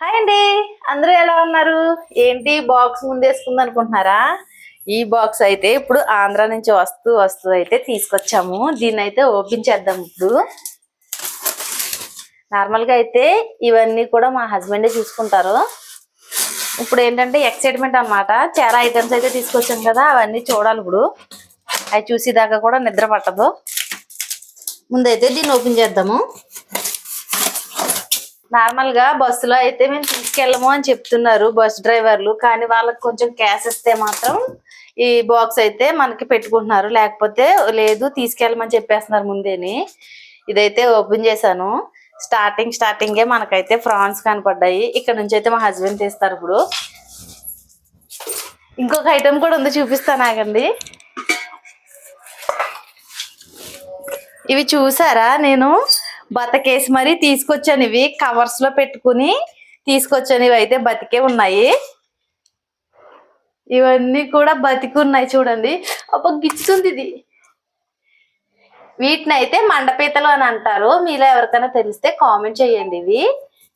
Hi అండి. అందరూ ఎలా ఉన్నారు? ఏంటి బాక్స్ ముందేసుకుంది అనుకుంటున్నారా? ఈ బాక్స్ అయితే ఇప్పుడు ఆంధ్ర నుంచి వస్తూ వస్తూ అయితే తీసుకొచ్చాము. దీన్ని అయితే ఓపెన్ చేద్దాం ఇప్పుడు. నార్మల్గా అయితే ఇవన్నీ కూడా మా హస్బెండే చూసుకుంటారు. ఇప్పుడు ఏంటంటే ఎక్సైట్మెంట్ అన్నమాట. చాలా ఐటమ్స్ అయితే తీసుకొచ్చాం కదా అవన్నీ చూడాలి ఇప్పుడు. అవి చూసేదాకా కూడా నిద్ర పట్టదు. ముందైతే దీన్ని ఓపెన్ చేద్దాము. నార్మల్గా బస్సులో అయితే మేము తీసుకెళ్ళము అని చెప్తున్నారు బస్ డ్రైవర్లు. కానీ వాళ్ళకి కొంచెం క్యాష్ ఇస్తే మాత్రం ఈ బాక్స్ అయితే మనకి పెట్టుకుంటున్నారు. లేకపోతే లేదు తీసుకెళ్ళమని చెప్పేస్తున్నారు ముందేని. ఇదైతే ఓపెన్ చేశాను. స్టార్టింగ్ స్టార్టింగే మనకైతే ఫ్రాన్స్ కనపడ్డాయి. ఇక్కడ నుంచి అయితే మా హస్బెండ్ తీస్తారు ఇప్పుడు. ఇంకొక ఐటమ్ కూడా ఉంది చూపిస్తాను ఆగండి. ఇవి చూసారా నేను? బతకేసి మరి తీసుకొచ్చాను ఇవి కవర్స్లో పెట్టుకుని తీసుకొచ్చాను ఇవి అయితే బతికే ఉన్నాయి. ఇవన్నీ కూడా బతికి ఉన్నాయి చూడండి. అప్ప గిచ్చుంది ఇది. వీటిని అయితే మండపీతలు అని అంటారు. మీలో ఎవరికైనా తెలిస్తే కామెంట్ చేయండి ఇవి.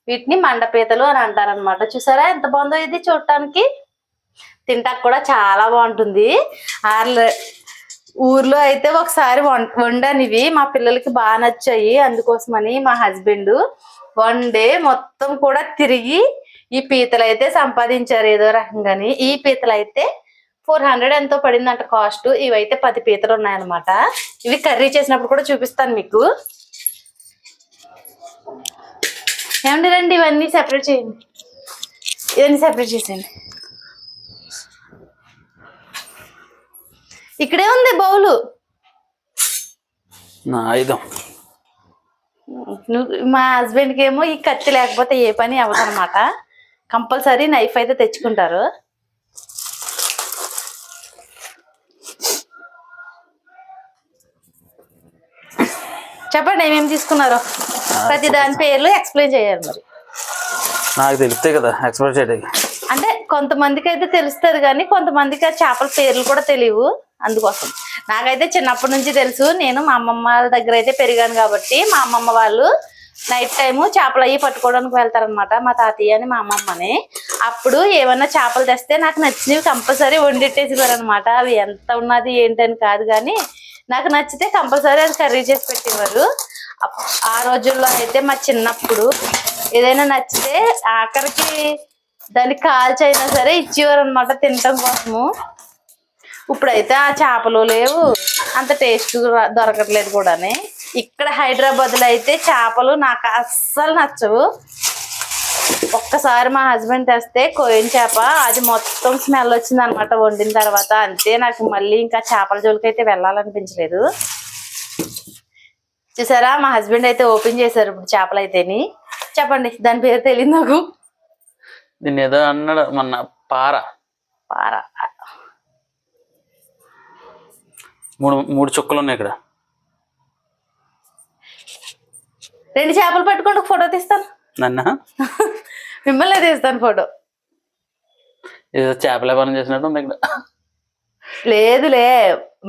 వీటిని మండపీతలు అని అంటారు అనమాట చూసారా ఎంత బాగుందో ఇది చూడటానికి. తింటాక కూడా చాలా బాగుంటుంది. ఆర్ల ఊర్లో అయితే ఒకసారి వం వండాను ఇవి మా పిల్లలకి బాగా నచ్చాయి. అందుకోసమని మా హస్బెండ్ వన్ డే మొత్తం కూడా తిరిగి ఈ పీతలు అయితే సంపాదించారు ఏదో రకంగాని. ఈ పీతలు అయితే ఫోర్ హండ్రెడ్ ఎంతో పడిందంట కాస్ట్. ఇవైతే పది పీతలు ఉన్నాయన్నమాట ఇవి కర్రీ చేసినప్పుడు కూడా చూపిస్తాను మీకు. ఏమండి రండి ఇవన్నీ సెపరేట్ చేయండి. ఇవన్నీ సెపరేట్ చేసేయండి. ఇక్కడే ఉంది బౌలు. నా ఆయుధం. నువ్వు మా హస్బెండ్కి ఏమో ఈ కత్తి లేకపోతే ఏ పని అవ్వదన్నమాట. కంపల్సరీ నైఫ్ అయితే తెచ్చుకుంటారు. చెప్పండి ఏమేమి తీసుకున్నారో? ప్రతి దాని పేర్లు ఎక్స్ప్లెయిన్ చేయాలి మరి. నాకు తెలిస్తే కదా ఎక్స్పెక్ట్ చేయడానికి. కొంతమందికి అయితే తెలుస్తుంది కానీ కొంతమందికి ఆ చేపల పేర్లు కూడా తెలియవు అందుకోసం. నాకైతే చిన్నప్పటి నుంచి తెలుసు. నేను మా అమ్మమ్మ దగ్గర అయితే పెరిగాను కాబట్టి మా అమ్మమ్మ వాళ్ళు నైట్ టైము చేపలు అవి పట్టుకోవడానికి వెళ్తారనమాట మా తాతయ్య అని మా అమ్మమ్మని. అప్పుడు ఏమన్నా చేపలు తెస్తే నాకు నచ్చినవి కంపల్సరీ వండిట్టేసేవారు అవి ఎంత ఉన్నది ఏంటని కాదు కానీ నాకు నచ్చితే కంపల్సరీ అది కర్రీ చేసి పెట్టేవారు. ఆ రోజుల్లో అయితే మా చిన్నప్పుడు ఏదైనా నచ్చితే ఆఖరికి దాన్ని కాల్చైనా సరే ఇచ్చేవారనమాట తినటం కోసము. ఇప్పుడైతే ఆ చేపలు లేవు. అంత టేస్ట్ దొరకట్లేదు కూడానే. ఇక్కడ హైదరాబాద్లో అయితే చేపలు నాకు అస్సలు నచ్చవు. ఒక్కసారి మా హస్బెండ్ తెస్తే కోయిన చేప అది మొత్తం స్మెల్ వచ్చింది అనమాట వండిన తర్వాత. అంతే నాకు మళ్ళీ ఇంకా చేపల జోలికి అయితే వెళ్ళాలనిపించలేదు. చూసారా? మా హస్బెండ్ అయితే ఓపెన్ చేశారు ఇప్పుడు చేపలు అయితేని చెప్పండి దాని పేరు తెలియదు నాకు. దీన్ని ఏదో అన్నాడు మొన్న పార. పార. మూడు మూడు చుక్కలు ఉన్నాయి ఇక్కడ. రెండు చేపలు పట్టుకుంటూ ఫోటో తీస్తాను. నన్న? మిమ్మల్ని తీస్తాను ఫోటో. ఏదో చేపల వ్యాపారం చేసినట్టు ఉంది ఇక్కడ. లేదులే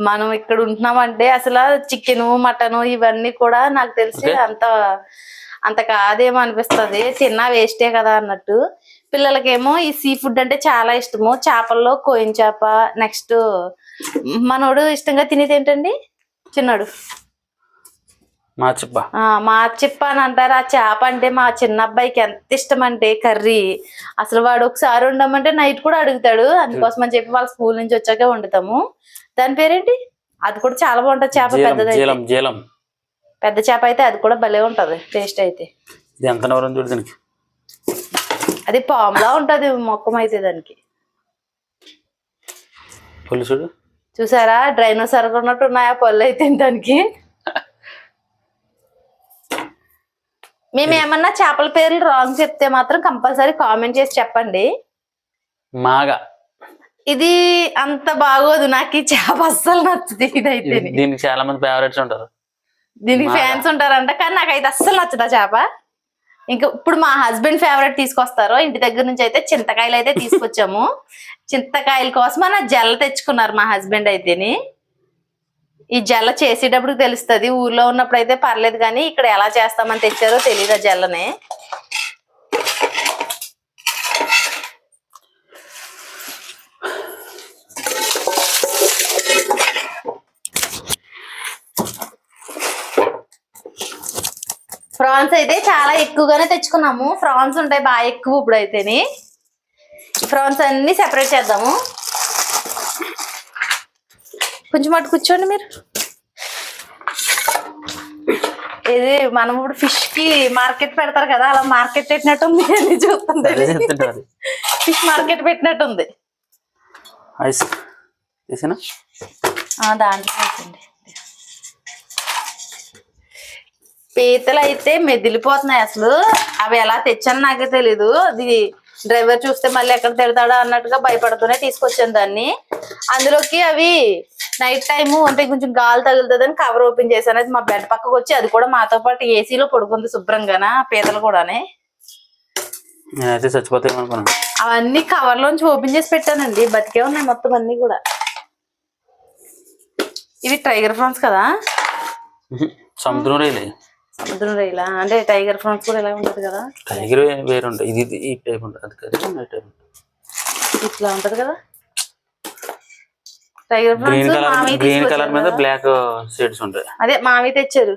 మనం ఇక్కడ ఉంటున్నామంటే అసలు చికెన్ మటన్ ఇవన్నీ కూడా నాకు తెలిసి. అంత అంత కాదేమో అనిపిస్తుంది. తిన్నా వేస్టే కదా అన్నట్టు. పిల్లలకేమో ఈ సీ ఫుడ్ అంటే చాలా ఇష్టము. చేపల్లో కోయిన చేప నెక్స్ట్ మనోడు ఇష్టంగా తినేది ఏంటండి? చిన్నోడు. మా చిప్ప. ఆ, మా చిప్ప అని అంటారు. ఆ చేప అంటే మా చిన్న అబ్బాయికి ఎంత ఇష్టం అంటే కర్రీ. అసలు వాడు ఒకసారి ఉండమంటే నైట్ కూడా అడుగుతాడు. అందుకోసం అని చెప్పి వాళ్ళ స్కూల్ నుంచి వచ్చాక వండుతాము. దాని పేరేంటి? అది కూడా చాలా బాగుంటది చేప పెద్దది పెద్ద చేప అయితే అది కూడా భలే ఉంటది. టేస్ట్ అయితే. ఇది ఎంత నవరం చూడు దీనికి. అది పాములా ఉంటది మొక్కం అయితే దానికి. పులి చూడు. చూసారా? డ్రైనోసార్ ఉన్నట్టు ఉన్నాయా పళ్ళు అయితే దానికి? మేము ఏమన్నా చేపల పేర్లు రాంగ్ చెప్తే మాత్రం కంపల్సరీ కామెంట్ చేసి చెప్పండి. మాగా. ఇది అంత బాగోదు నాకు ఈ చేప అస్సలు నచ్చదు ఇదైతే ఇది- దీనికి చాలా మంది ఫేవరెట్స్ ఉంటారు. దీనికి. ఫ్యాన్స్ ఉంటారంట కానీ నాకైతే అస్సలు నచ్చదు చేప. ఇంకా ఇప్పుడు మా హస్బెండ్ ఫేవరెట్ తీసుకొస్తారు ఇంటి దగ్గర నుంచి అయితే చింతకాయలు అయితే తీసుకొచ్చాము. చింతకాయల కోసం నా జల్ల తెచ్చుకున్నారు మా హస్బెండ్ అయితేని. ఈ జల్ల చేసేటప్పుడు తెలుస్తుంది ఊర్లో ఉన్నప్పుడు అయితే పర్లేదు కానీ ఇక్కడ ఎలా చేస్తామని తెచ్చారో తెలియదు ఆ జల్లని. ఫ్రాన్స్ అయితే చాలా ఎక్కువగానే తెచ్చుకున్నాము. ఫ్రాన్స్ ఉంటాయి బాగా ఎక్కువ ఇప్పుడైతేని. ఈ ఫ్రాన్స్ అన్ని సెపరేట్ చేద్దాము. కొంచెం అటు కూర్చోండి మీరు. ఇది మనం ఇప్పుడు ఫిష్కి మార్కెట్ పెడతారు కదా అలా మార్కెట్ పెట్టినట్టు ఉంది అని చూస్తుంది ఫిష్ మార్కెట్ పెట్టినట్టుంది ఆ, దాంట్లో పీతలు అయితే మెదిలిపోతున్నాయి అసలు. అవి ఎలా తెచ్చానో నాకే తెలీదు. అది డ్రైవర్ చూస్తే మళ్ళీ ఎక్కడ తిడతాడో అన్నట్టుగా భయపడుతూనే తీసుకొచ్చాను దాన్ని. అందులోకి అవి నైట్ టైము అంటే కొంచెం గాలి తగులుతుందని కవర్ ఓపెన్ చేశాను. అది మా బెడ్ పక్కకు వచ్చి అది కూడా మాతో పాటు ఏసీలో పడుకుంది శుభ్రంగాన పీతలు కూడానే. నేనైతే చచ్చిపోతాయి అనుకున్నాను. అవన్నీ కవర్ లోంచి ఓపెన్ చేసి పెట్టానండి. బతికే ఉన్నాయి మొత్తం అన్ని కూడా. ఇవి టైగర్ ఫ్రాన్స్ కదా. సముద్రం రైలే. సముద్రం రైలా? అంటే టైగర్ ఫ్రాన్స్ కూడా ఇలా ఉంటది కదా? టైగర్ వేరే ఉంటాయి ఇది ఈ టైప్ ఉంటుంది. అది కదా టైప్ ఇట్లా ఉంటది కదా? టైగర్ గ్రీన్ ఫ్రాన్స్ కలర్ మావి గ్రీన్ కలర్ తీసుకొచ్చారు మీద కదా. బ్లాక్ షేడ్స్ ఉంటాయి. అదే మావి తెచ్చారు.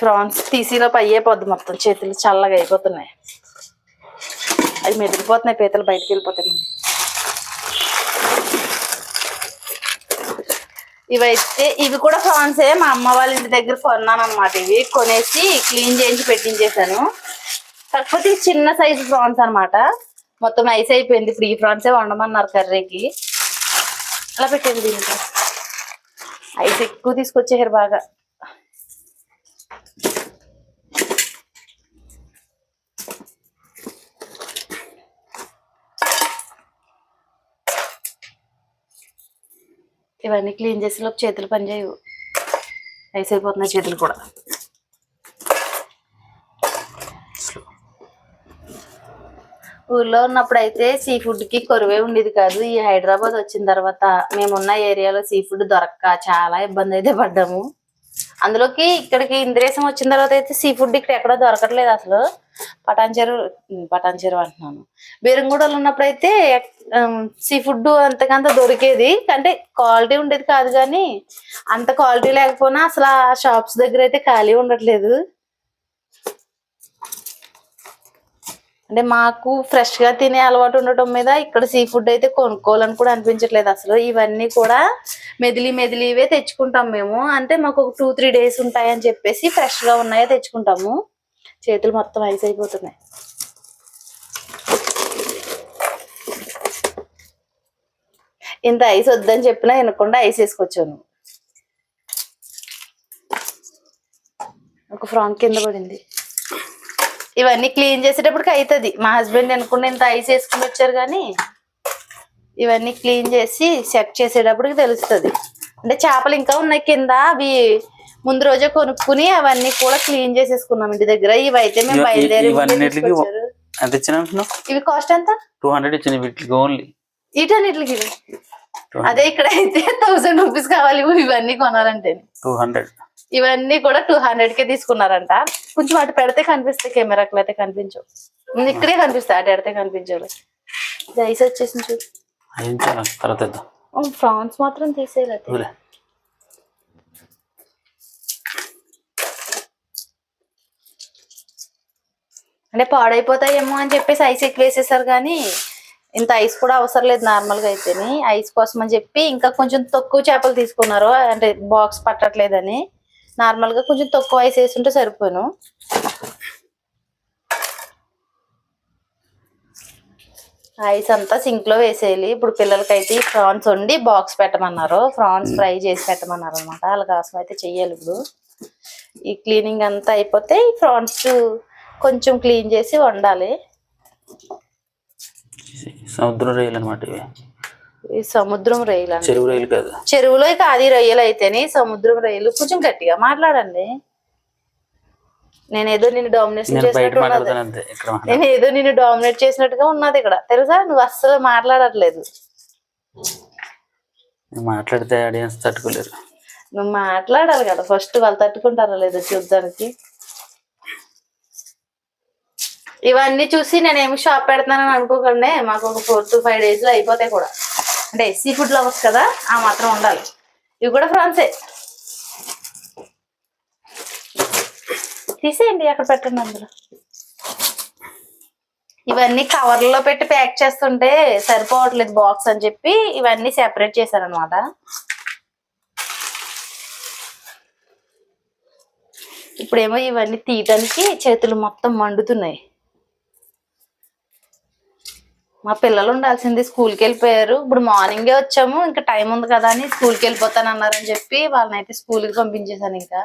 ఫ్రాన్స్ తీసిలోపు అయ్యే పొద్దు మొత్తం. చేతులు చల్లగా అయిపోతున్నాయి. అవి మెదిలిపోతున్నాయి పీతలు బయటికి వెళ్ళిపోతాయి ఇవైతే ఇవి కూడా ఫ్రాన్సే. మా అమ్మ వాళ్ళ ఇంటి దగ్గర కొన్నాను అనమాట ఇవి. కొనేసి క్లీన్ చేయించి పెట్టించేసాను కాకపోతే చిన్న సైజు ప్రాన్స్ అన్నమాట. మొత్తం ఐస్ అయిపోయింది. ఇప్పుడు ఈ ప్రాన్సే వండమన్నారు కర్రీకి. అలా పెట్టింది దీంట్లో ఐస్ ఎక్కువ తీసుకొచ్చేసారు బాగా. ఇవన్నీ క్లీన్ చేసేలోపు చేతులు పనిచేయవు ఐస్ అయిపోతున్నాయి చేతులు కూడా. ఊర్లో ఉన్నప్పుడు అయితే సీ ఫుడ్కి కొరువే ఉండేది కాదు. ఈ హైదరాబాద్ వచ్చిన తర్వాత మేమున్న ఏరియాలో సీ ఫుడ్ దొరక్క చాలా ఇబ్బంది అయితే పడ్డాము. అందులోకి ఇక్కడికి ఇంద్రేసం వచ్చిన తర్వాత అయితే సీ ఫుడ్ ఇక్కడ ఎక్కడ దొరకట్లేదు అసలు. పటాన్ చెరువు పటాన్ చెరువు అంటున్నాను. బీరంగూడలో ఉన్నప్పుడు అయితే సీ ఫుడ్ అంతకంత దొరికేది. అంటే క్వాలిటీ ఉండేది కాదు కానీ అంత క్వాలిటీ లేకపోయినా అసలు ఆ షాప్స్ దగ్గర అయితే ఖాళీ ఉండట్లేదు. అంటే మాకు ఫ్రెష్గా తినే అలవాటు ఉండటం మీద ఇక్కడ సీ ఫుడ్ అయితే కొనుక్కోవాలని కూడా అనిపించట్లేదు. అసలు ఇవన్నీ కూడా మెదిలి మెదిలివే తెచ్చుకుంటాం మేము. అంటే మాకు ఒక టూ త్రీ డేస్ ఉంటాయని చెప్పేసి ఫ్రెష్గా ఉన్నాయో తెచ్చుకుంటాము. చేతులు మొత్తం ఐస్ అయిపోతున్నాయి. ఇంత ఐస్ వద్దని చెప్పినా వినకుండా ఐస్ వేసుకొచ్చాను. ఒక ఫ్రాంక్ కింద పడింది. ఇవన్నీ క్లీన్ చేసేటప్పటికి అవుతుంది మా హస్బెండ్ అనుకుంటే ఇంత ఐస్ వేసుకుని వచ్చారు కానీ ఇవన్నీ క్లీన్ చేసి సెట్ చేసేటప్పటికి తెలుస్తుంది. అంటే చేపలు ఇంకా ఉన్నాయి కింద అవి ముందు రోజే కొనుక్కుని అవన్నీ కూడా క్లీన్ చేసేసుకున్నాం ఇంటి దగ్గర. ఇవి అయితే మేము బయలుదేరి. ఎంత ఇచ్చిన ఇవి కాస్ట్ ఎంత? టూ హండ్రెడ్ ఇచ్చిన వీటికి ఓన్లీ. ఇటన్నిటికి. అదే ఇక్కడ అయితే థౌసండ్ రూపీస్ కావాలి ఇవన్నీ కొనాలంటే. Two hundred. ఇవన్నీ కూడా టూ హండ్రెడ్ కే తీసుకున్నారంట. కొంచెం అటు పెడితే కనిపిస్తాయి కెమెరాకి అయితే కనిపించవు. ఇక్కడే కనిపిస్తాయి అటు పెడితే కనిపించవు. ఐస్ వచ్చేసింది చూడు. ఫ్రాన్స్ మాత్రం తీసేయాలి. అంటే పాడైపోతాయేమో అని చెప్పేసి ఐస్ ఎక్కువ వేసేసారు కానీ ఇంత ఐస్ కూడా అవసరం లేదు నార్మల్గా అయితేని. ఐస్ కోసం అని చెప్పి ఇంకా కొంచెం తక్కువ చేపలు తీసుకున్నారు అంటే బాక్స్ పట్టట్లేదని. నార్మల్గా కొంచెం తక్కువ ఐస్ వేసుంటే సరిపోను. ఐస్ అంతా సింక్లో వేసేయాలి. ఇప్పుడు పిల్లలకైతే ప్రాన్స్ వండి బాక్స్ పెట్టమన్నారు. ప్రాన్స్ ఫ్రై చేసి పెట్టమన్నారు అనమాట వాళ్ళ కోసం అయితే చెయ్యాలి ఇప్పుడు. ఈ క్లీనింగ్ అంతా అయిపోతే ఈ ప్రాన్స్ కొంచెం క్లీన్ చేసి వండాలి. సముద్రం రొయ్యలు అనమాట ఇవి. ఈ సముద్రం అండి. చెరువు రొయ్యలు కాదు. చెరువులో ఇక అది రొయ్యలు అయితేనే సముద్రం రొయ్యలు కొంచెం గట్టిగా మాట్లాడండి. నేను ఏదో నిన్ను డామినేషన్ చేసినట్టు ఉన్నది. నేను ఏదో నిన్ను డామినేట్ చేసినట్టుగా ఉన్నది ఇక్కడ. తెలుసా? నువ్వు అస్సలు మాట్లాడట్లేదు. మాట్లాడితే ఆడియన్స్ తట్టుకోలేరు. నువ్వు మాట్లాడాలి కదా. ఫస్ట్ వాళ్ళు తట్టుకుంటారా లేదో చూద్దానికి ఇవన్నీ చూసి నేను ఏమి షాప్ పెడతానని అనుకోకండి. మాకు ఒక ఫోర్ టు ఫైవ్ డేస్లో అయిపోతాయి కూడా. అంటే సీ ఫుడ్ లవర్స్ కదా ఆ మాత్రం ఉండాలి. ఇవి కూడా ఫ్రాన్సే. తీసేయండి అక్కడ పెట్టండి అందులో. ఇవన్నీ కవర్లో పెట్టి ప్యాక్ చేస్తుంటే సరిపోవట్లేదు బాక్స్ అని చెప్పి ఇవన్నీ సెపరేట్ చేశాను అనమాట ఇప్పుడేమో ఇవన్నీ తీయటానికి చేతులు మొత్తం మండుతున్నాయి. మా పిల్లలు ఉండాల్సింది స్కూల్కి వెళ్ళిపోయారు. ఇప్పుడు మార్నింగే వచ్చాము. ఇంకా టైం ఉంది కదా అని స్కూల్కి వెళ్ళిపోతాను అన్నారని చెప్పి వాళ్ళని అయితే స్కూల్కి పంపించేశాను ఇంకా.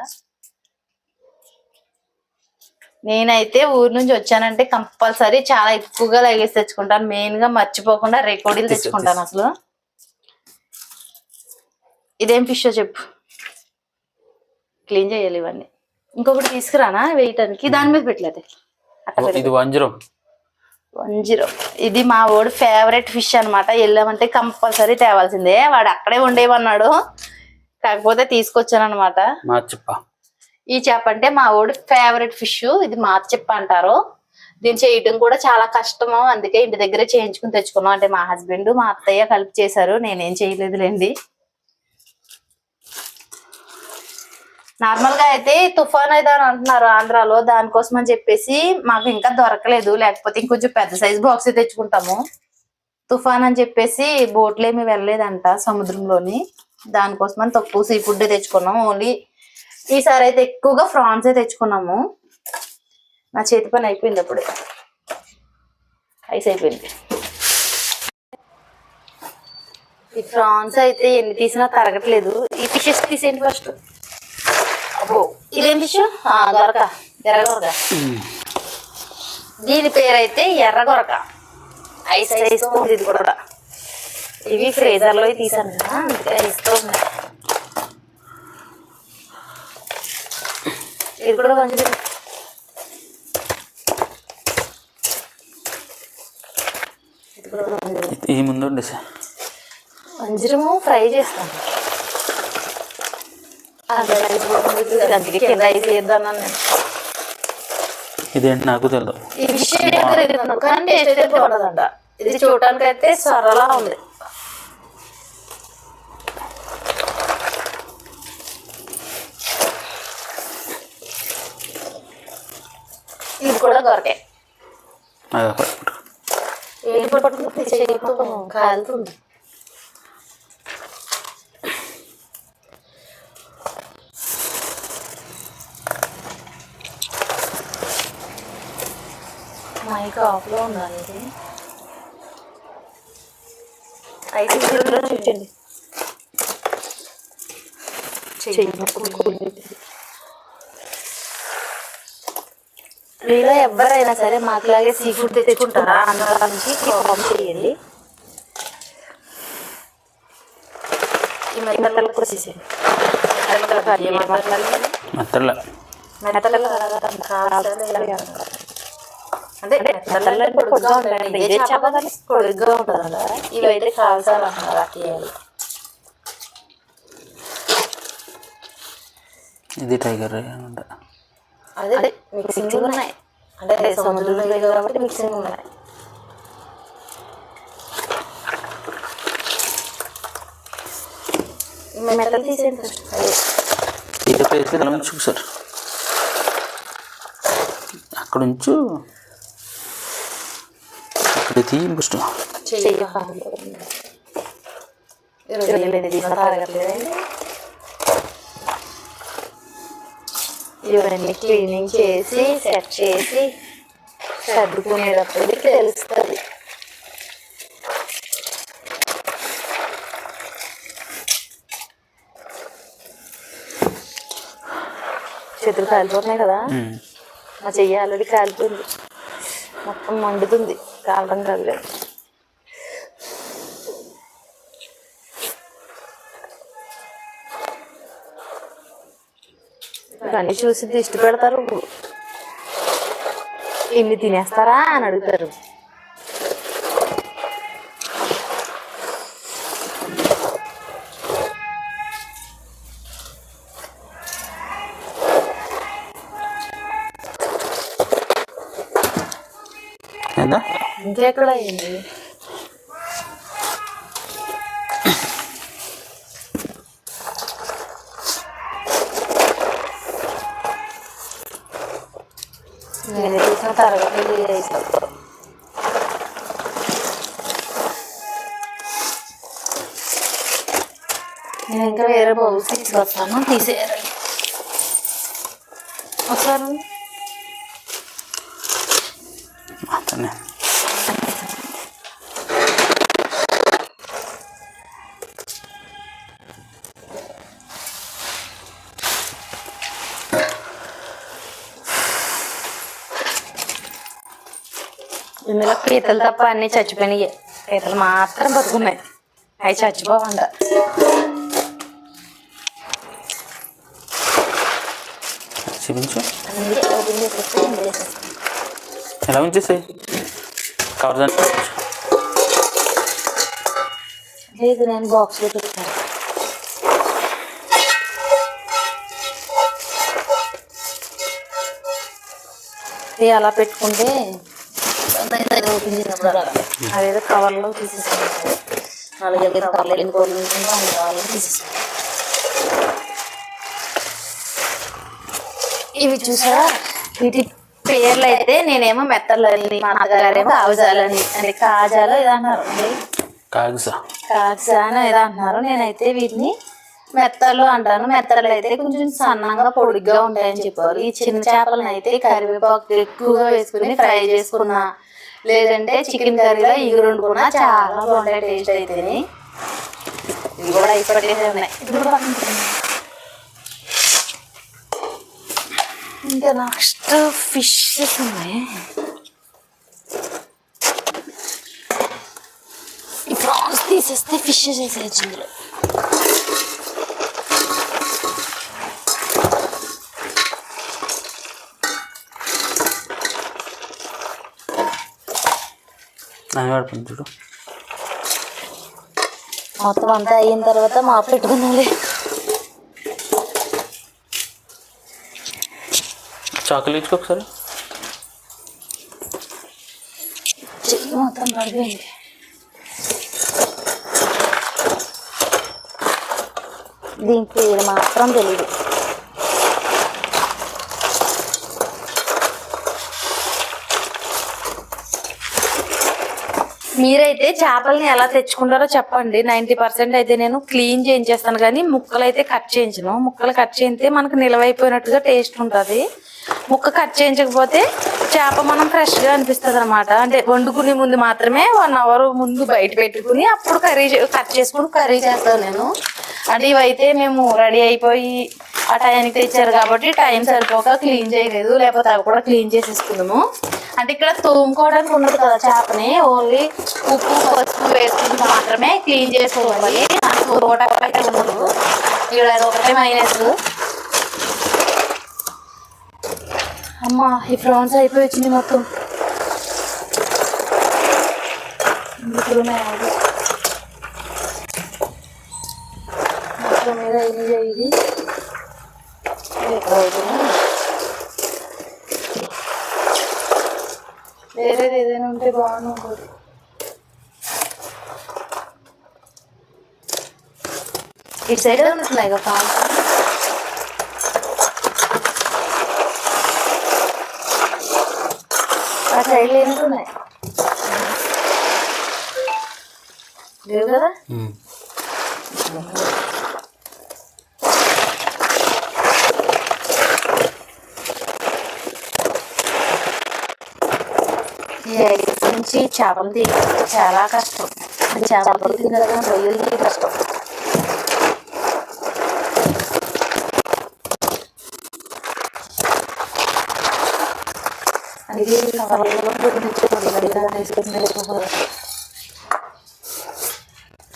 నేనైతే ఊరు నుంచి వచ్చానంటే కంపల్సరీ చాలా ఎక్కువగా లగేజ్ తెచ్చుకుంటాను. మెయిన్గా మర్చిపోకుండా రికార్డీలు తీసుకో, తెచ్చుకుంటాను అసలు. ఇదేం ఫిష్ చెప్పు. క్లీన్ చేయాలి ఇవన్నీ. ఇంకొకటి తీసుకురానా? వేయటానికి దాని మీద పెట్టలేదు ఇది వన్ జీరో వన్ జీరో ఇది మా వాడు ఫేవరెట్ ఫిష్ అన్నమాట. వెళ్ళామంటే కంపల్సరీ తేవాల్సిందే. వాడు అక్కడే ఉండేవన్నాడు కాకపోతే తీసుకొచ్చాను అనమాట ఈ చేప అంటే మా వాడు ఫేవరెట్ ఫిష్ ఇది మా చెప్ప అంటారు. దీన్ని చేయటం కూడా చాలా కష్టము. అందుకే ఇంటి దగ్గరే చేయించుకుని తెచ్చుకున్నాం. అంటే మా హస్బెండ్ మా అత్తయ్య కలిపి చేశారు. నేనేం చేయలేదులేండి. నార్మల్గా అయితే తుఫాన్ అయితే అని అంటున్నారు ఆంధ్రాలో దానికోసం అని చెప్పేసి మాకు ఇంకా దొరకలేదు. లేకపోతే ఇంకొంచెం పెద్ద సైజ్ బాక్స్ తెచ్చుకుంటాము. తుఫాన్ అని చెప్పేసి బోట్లేమి వెళ్ళలేదంట సముద్రంలోని. దానికోసం అని తక్కువ సీ ఫుడ్ తెచ్చుకున్నాం ఓన్లీ ఈసారి అయితే ఎక్కువగా ఫ్రాన్స్ తెచ్చుకున్నాము. నా చేతి పని అయిపోయింది అప్పుడే ఐస్ అయిపోయింది. ఈ ఫ్రాన్స్ అయితే ఎన్ని తీసినా తరగట్లేదు. ఈ ఫిషెస్ తీసేయండి ఫస్ట్. అబ్బో ఇదేం ఫిష్ గొరక ఎర్ర గొరక దీని పేరు అయితే ఎర్ర గొరక ఐస్ ఐస్ ఉంది ఇది కూడా. ఇవి ఫ్రీజర్లో తీసాను కదా అందుకే ఐస్తో ఉన్నాయి ఇది కూడా కొంచెం ఉండే సార్? వంజరము ఫ్రై చేస్తాను. అందుకే కింద రైస్ వేద్దాను నేను ఇదేంటి నాకు తెలియదు ఈ విషయం తెలియదు కానీ టేస్ట్ అయితే బాగుంటుందంట ఇది చూడటానికి అయితే సరళ ఉంది. ఇది కూడా దొరకే. ఏం పట్టుకుంటే కాలుతుంది. మైక్ ఆఫ్లో ఉండాలి ఇది ఐదు నిమిషాల్లో చూడండి. మీలో ఎవరైనా సరే మాకులాగే సీ ఫుడ్ తెచ్చుకుంటారా ఆంధ్ర నుంచి కాల్ చేయండి ఈ మెత్తలకు వచ్చేసేయండి మెత్తలే మెత్తలు అంటే పొడుగ్గా ఉంటాయండి ఇదే చపాతీ పొడుగ్గా ఉంటుంది ఇవైతే ఇది టైగర్ అదే మిక్సింగ్ ఉన్నాయి. అంటే సముద్రంలో కాబట్టి మిక్సింగ్ ఉన్నాయి. తీసేయండి ఫస్ట్ ఇది పేసి ఉంచు సార్ అక్కడ ఉంచు ఫస్ట్ చెయ్యి. తాగట్లేదండి ఇవన్నీ క్లీనింగ్ చేసి సెట్ చేసి సర్దుకునేటప్పటికి తెలుస్తుంది. చేతులు కాలిపోతున్నాయి కదా. మా చెయ్యి ఆల్రెడీ కాలిపోయింది. మొత్తం మండుతుంది. కాలడం కాదు ఇవన్నీ చూసి దిష్టి పెడతారు. ఇన్ని తినేస్తారా అని అడుగుతారు. ఎక్కడ అయింది నేను తీసిన తరగతి వేసాను నేను ఇంకా వేరే బౌల్స్ తీసుకొస్తాను తీసేయాలి. ఒకసారి అతనే ఇందులో పీతలు తప్ప అన్ని చచ్చిపోయినాయి. పీతలు మాత్రం బతుకున్నాయి. అవి చచ్చిపోవంట. చూపించు. ఎలా ఉంచేసాయి? కవర్ లేదు నేను బాక్స్లో పెట్టాను. అలా పెట్టుకుంటే. అదేదో కవర్లో తీసేసాను. నాలుగైదు కవర్లు ఎన్ని కోళ్ళు ఉంటుందో అన్ని కవర్లు తీసేసాను. ఇవి చూసారా? వీటి పేర్లు అయితే నేనేమో మెత్తలని మా అత్తగారేమో కావజాలని అంటే కాజాలో ఏదో అన్నారు. కాగుసా. కాక్సా అని ఏదో అంటున్నారు నేనైతే వీటిని మెత్తలు అంటాను. మెత్తలు అయితే కొంచెం సన్నగా పొడిగ్గా ఉంటాయని చెప్పారు. ఈ చిన్న చేపలను అయితే కరివేపాకు ఎక్కువగా వేసుకుని ఫ్రై చేసుకున్నా. లేదంటే చికెన్ కర్రీలో ఇగురు వండుకున్నా చాలా బాగుంటాయి టేస్ట్ అయితేనే. ఇవి కూడా అయిపోయి ఉన్నాయి. ఇంకా నెక్స్ట్ ఫిషెస్ ఉన్నాయి. ఈ ప్రాన్స్ తీసేస్తే ఫిషెస్ వేసేయచ్చు ఇందులో. నాన్న పడుతుంది చూడు మొత్తం అంతా అయిన తర్వాత మా పెట్టుకున్నాలి చాకులు ఇచ్చుకో ఒకసారి. చెయ్యి మొత్తం పడిపోయింది. దీని పేరు మాత్రం తెలియదు మీరైతే చేపల్ని ఎలా తెచ్చుకుంటారో చెప్పండి. నైన్టీ పర్సెంట్ అయితే నేను క్లీన్ చేయించేస్తాను. కానీ ముక్కలు అయితే కట్ చేయించను. ముక్కలు కట్ చేయితే మనకు నిలవైపోయినట్టుగా టేస్ట్ ఉంటుంది. ముక్క కట్ చేయించకపోతే చేప మనం ఫ్రెష్గా అనిపిస్తుంది అనమాట అంటే వండుకునే ముందు మాత్రమే వన్ అవర్ ముందు బయట పెట్టుకుని అప్పుడు కర్రీ కట్ చేసుకుని కర్రీ చేస్తాను నేను. అంటే ఇవైతే మేము రెడీ అయిపోయి ఆ టైంకి తెచ్చారు కాబట్టి టైం సరిపోక క్లీన్ చేయలేదు. లేకపోతే అవి కూడా క్లీన్ చేసేసుకున్నాము. అంటే ఇక్కడ తోముకోవడానికి ఉండదు కదా చేపని. ఓన్లీ ఉప్పు పసుపు వేసుకుని మాత్రమే క్లీన్ చేసుకోవాలి. నాకు తోముకోవడానికి అయితే ఉండదు ఇక్కడ ఒకటే మైనస్ అమ్మ ఈ ఫ్రాన్స్ అయిపోయి వచ్చింది మొత్తం. ఇప్పుడు మొత్తం మీద ఇది ఇది ఎక్కడ అవుతుంది? వేరేది ఏదైనా ఉంటే ఇంకోటి ఇటు సైడ్ ఉంటున్నాయి కదా పాలు? ఆ సైడ్లో ఏముంటున్నాయి లేవు కదా? ఉమ్. నుంచి చేపలు తీయడం చాలా కష్టం చేపలు తినడం రొయ్యలు కష్టం అందుకే కవర్లలో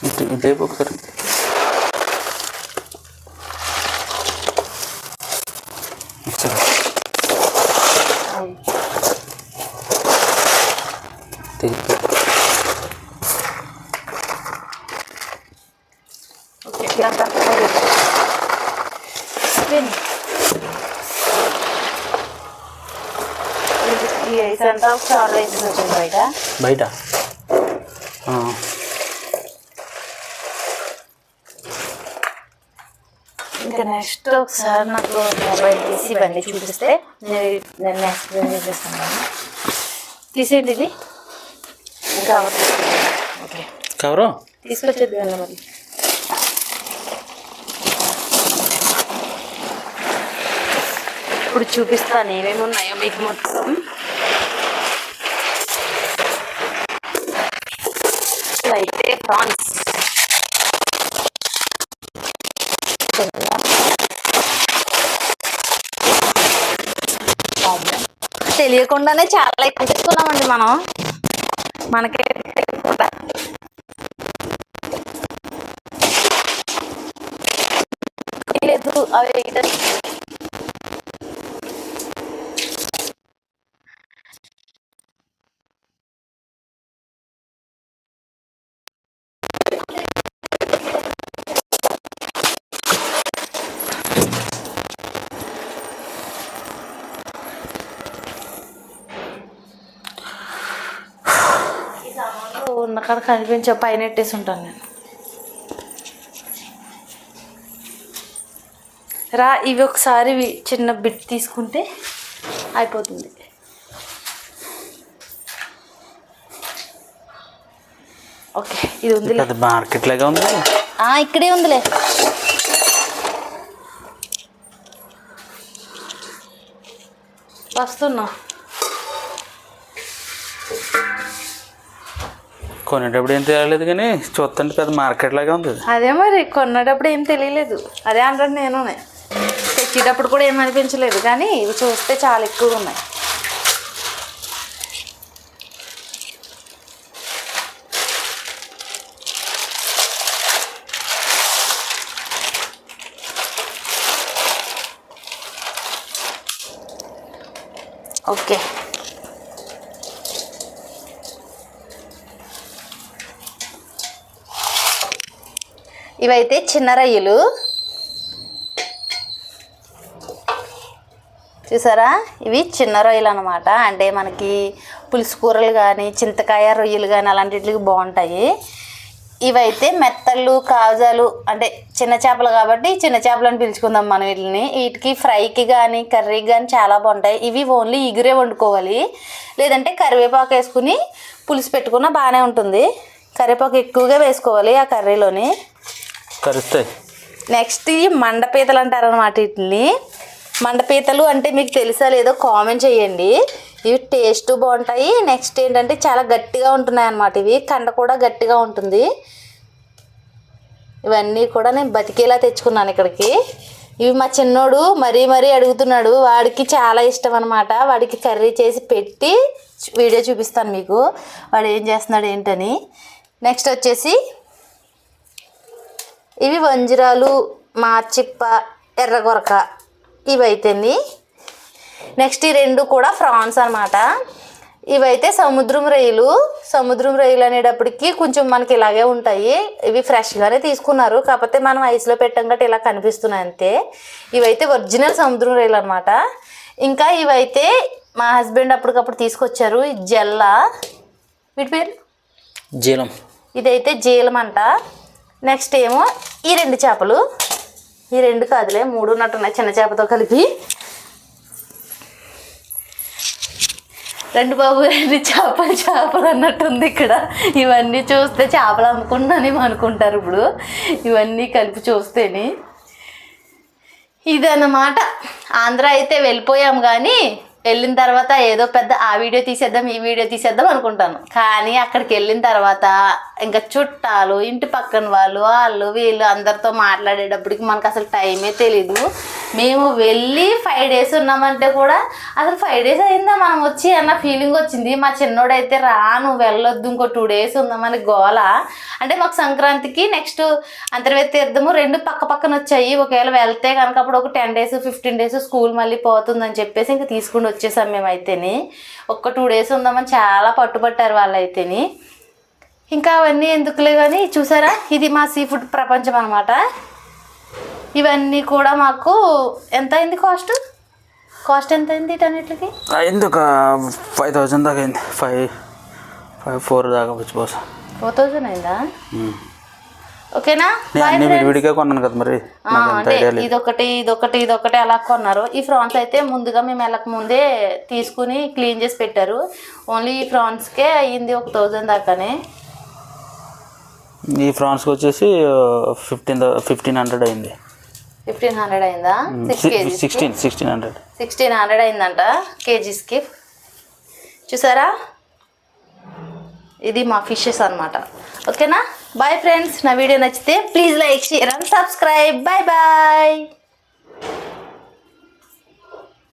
ఇటు ఒకసారి తెగి ఓకే ఇదంతా పొడి. అయిపోయింది. ఈ ఐస్ అంతా చాలా ఐసెస్ వచ్చింది బయట? ఇంకా నెక్స్ట్ ఒకసారి నాకు మొబైల్ తీసి ఇవన్నీ చూపిస్తే నేను నేను ఎక్స్ప్లెయిన్ చేసేస్తాను తీసేయండి ఇది. ఇంకా అవ్వదు. ఓకే. కవరు? తీసుకొచ్చేది మరి? ఇప్పుడు చూపిస్తాను ఏమేమి ఉన్నాయో మీకు మొత్తం. అయితే ప్రాన్స్ తెలియకుండానే చాలా ఎక్కువ తీసుకున్నామండి మనం. మనకే లేదు అవి సామాన్లు ఉన్న కాడ కనిపించే పైన ఎట్టేసి ఉంటాను నేను. రా ఇవి ఒకసారి చిన్న బిట్ తీసుకుంటే అయిపోతుంది. ఓకే ఇది పెద్ద మార్కెట్ లాగా ఉంది. ఇక్కడే ఉందిలే. వస్తున్నా. కొనేటప్పుడు ఏం తెలియలేదు కానీ చూస్తుంటే పెద్ద మార్కెట్ లాగా ఉంది అదే. మరి కొన్నటప్పుడు ఏం తెలియలేదు. అదే అంటాను నేను తెచ్చేటప్పుడు కూడా ఏం అనిపించలేదు కానీ ఇవి చూస్తే చాలా ఎక్కువగా ఉన్నాయి. ఓకే. ఇవైతే చిన్న రొయ్యలు. చూసారా? ఇవి చిన్న రొయ్యలు అనమాట అంటే మనకి పులుసు కూరలు కానీ చింతకాయ రొయ్యలు కానీ అలాంటికి బాగుంటాయి. ఇవైతే మెత్తళ్ళు కాజాలు అంటే చిన్న చేపలు కాబట్టి చిన్న చేపలు అని పిలుచుకుందాం మనం వీటిని. వీటికి ఫ్రైకి కానీ కర్రీకి కానీ చాలా బాగుంటాయి. ఇవి ఓన్లీ ఇగురే వండుకోవాలి. లేదంటే కరివేపాకు వేసుకుని పులుసు పెట్టుకున్నా బాగానే ఉంటుంది. కరివేపాకు ఎక్కువగా వేసుకోవాలి ఆ కర్రీలోని. కరుస్తాయి నెక్స్ట్ ఈ మండపీతలు అంటారు అనమాట వీటిని. మండపీతలు అంటే మీకు తెలుసా లేదో కామెంట్ చేయండి. ఇవి టేస్ట్ బాగుంటాయి. నెక్స్ట్ ఏంటంటే చాలా గట్టిగా ఉంటున్నాయి అన్నమాట ఇవి. కండ కూడా గట్టిగా ఉంటుంది. ఇవన్నీ కూడా నేను బతికేలా తెచ్చుకున్నాను ఇక్కడికి. ఇవి మా చిన్నోడు మరీ మరీ అడుగుతున్నాడు. వాడికి చాలా ఇష్టం అనమాట వాడికి కర్రీ చేసి పెట్టి వీడియో చూపిస్తాను మీకు. వాడు ఏం చేస్తున్నాడు ఏంటని. నెక్స్ట్ వచ్చేసి ఇవి వంజిరాలు మార్చిప్ప ఎర్రగొరక ఇవైతేని. నెక్స్ట్ ఈ రెండు కూడా ఫ్రాన్స్ అనమాట ఇవైతే సముద్రం రొయ్యలు సముద్రం రొయ్యలు అనేటప్పటికి కొంచెం మనకి ఇలాగే ఉంటాయి. ఇవి ఫ్రెష్గానే తీసుకున్నారు. కాకపోతే మనం ఐస్లో పెట్టాం ఇలా కనిపిస్తున్నాయి అంతే. ఇవైతే ఒరిజినల్ సముద్రం రొయ్యలు అనమాట ఇంకా ఇవైతే మా హస్బెండ్ అప్పటికప్పుడు తీసుకొచ్చారు. జల్ల. వీటి పేరు జీలం. ఇదైతే జీలం అంట నెక్స్ట్ ఏమో ఈ రెండు చేపలు. ఈ రెండు కాదులే మూడు ఉన్నట్టున్నాయి చిన్న చేపతో కలిపి. రెండు బాబు రెండు చేపలు చేపలు అన్నట్టుంది ఇక్కడ. ఇవన్నీ చూస్తే చేపలు అమ్ముకున్నాని అనుకుంటారు ఇప్పుడు. ఇవన్నీ కలిపి చూస్తేని. ఇదన్నమాట. ఆంధ్ర అయితే వెళ్ళిపోయాం కానీ వెళ్ళిన తర్వాత ఏదో పెద్ద ఆ వీడియో తీసేద్దాం ఈ వీడియో తీసేద్దాం అనుకుంటాను. కానీ అక్కడికి వెళ్ళిన తర్వాత ఇంకా చుట్టాలు ఇంటి పక్కన వాళ్ళు వాళ్ళు వీళ్ళు అందరితో మాట్లాడేటప్పటికి మనకు అసలు టైమే తెలీదు. మేము వెళ్ళి ఫైవ్ డేస్ ఉన్నామంటే కూడా అసలు ఫైవ్ డేస్ అయిందా మనం వచ్చి అన్న ఫీలింగ్ వచ్చింది. మా చిన్నోడైతే రాను వెళ్ళొద్దు ఇంకో టూ డేస్ ఉందామని గోల. అంటే మాకు సంక్రాంతికి నెక్స్ట్ అంతర్వేది తీర్థము రెండు పక్క పక్కన వచ్చాయి. ఒకవేళ వెళ్తే కనుక అప్పుడు ఒక ten days fifteen days school మళ్ళీ పోతుందని చెప్పేసి ఇంకా తీసుకుని వచ్చేసాం మేమైతేని. ఒక్క టూ డేస్ ఉందామని చాలా పట్టుబట్టారు వాళ్ళైతేని. ఇంకా అవన్నీ ఎందుకులే కానీ చూసారా? ఇది మా సీ ఫుడ్ ప్రపంచం అనమాట ఇవన్నీ కూడా మాకు ఎంత అయింది కాస్ట్? కాస్ట్ ఎంత అయింది వీటన్నిటికి? అయింది ఒక ఫైవ్ థౌజండ్ దాకా అయింది. ఫైవ్ ఫైవ్ ఫోర్ దాకా వచ్చి ఫోర్ థౌజండ్ అయిందా? ఓకేనా. విడివిడిగా కొన్నాను కదా మరి. అంటే ఇదొకటి ఇదొకటి ఇదొకటి అలా కొన్నారు. ఈ ఫ్రాన్స్ అయితే ముందుగా మేము వెళ్ళక ముందే తీసుకుని క్లీన్ చేసి పెట్టారు. ఓన్లీ ఈ ఫ్రాన్స్కే అయ్యింది ఒక థౌజండ్ దాకానే. ఈ ఫ్రాన్స్కి వచ్చేసి ఫిఫ్టీన్ ఫిఫ్టీన్ హండ్రెడ్ అయింది. ఫిఫ్టీన్ హండ్రెడ్ అయిందా? Sixteen sixteen hundred sixteen hundred అయిందంట కేజీస్కి చూసారా? ఇది మా ఫిషెస్ అన్నమాట. ఓకేనా? బాయ్ ఫ్రెండ్స్ నా వీడియో నచ్చితే please like share and subscribe bye bye